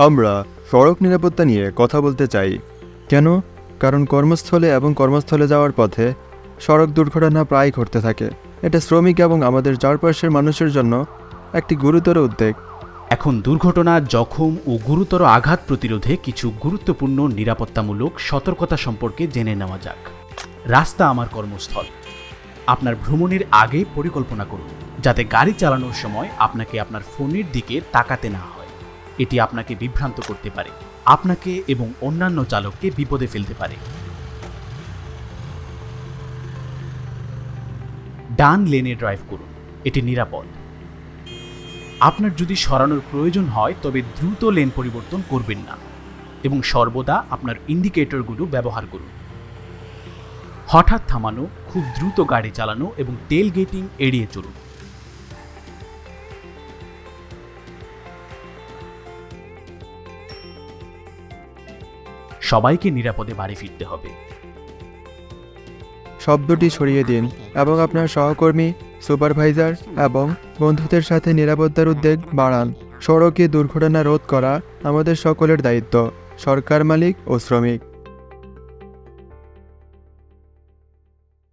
আমরা সড়ক নিরাপত্তা নিয়ে কথা বলতে চাই। কেন? কারণ কর্মস্থলে এবং কর্মস্থলে যাওয়ার পথে সড়ক দুর্ঘটনা প্রায় ঘটতে থাকে। এটা শ্রমিক এবং আমাদের চারপাশের মানুষের জন্য একটি গুরুতর উদ্বেগ। এখন দুর্ঘটনা, জখম ও গুরুতর আঘাত প্রতিরোধে কিছু গুরুত্বপূর্ণ, নিরাপত্তামূলক সতর্কতা সম্পর্কে জেনে নেওয়া যাক। রাস্তা আমার কর্মস্থল। আপনার ভ্রমণের আগে পরিকল্পনা করুন, যাতে গাড়ি চালানোর সময় আপনাকে আপনার ফোনের দিকে তাকাতে না হয়। এটি আপনাকে বিভ্রান্ত করতে পারে, আপনাকে এবং অন্যান্য চালককে বিপদে ফেলতে পারে। ডান লেনে ড্রাইভ করুন, এটি নিরাপদ। আপনার যদি সরানোর প্রয়োজন হয়, তবে দ্রুত লেন পরিবর্তন করবেন না এবং সর্বদা আপনার ইন্ডিকেটরগুলো ব্যবহার করুন। হঠাৎ থামানো, খুব দ্রুত গাড়ি চালানো এবং টেল গেটিং এড়িয়ে চলুন। সবাইকে নিরাপদে বাড়ি ফিরতে হবে। শব্দটি ছড়িয়ে দিন এবং আপনার সহকর্মী, সুপারভাইজার এবং বন্ধুদের সাথে নিরাপত্তার উদ্বেগ বাড়ান। সড়কে দুর্ঘটনা রোধ করা আমাদের সকলের দায়িত্ব, সরকার মালিক ও শ্রমিক।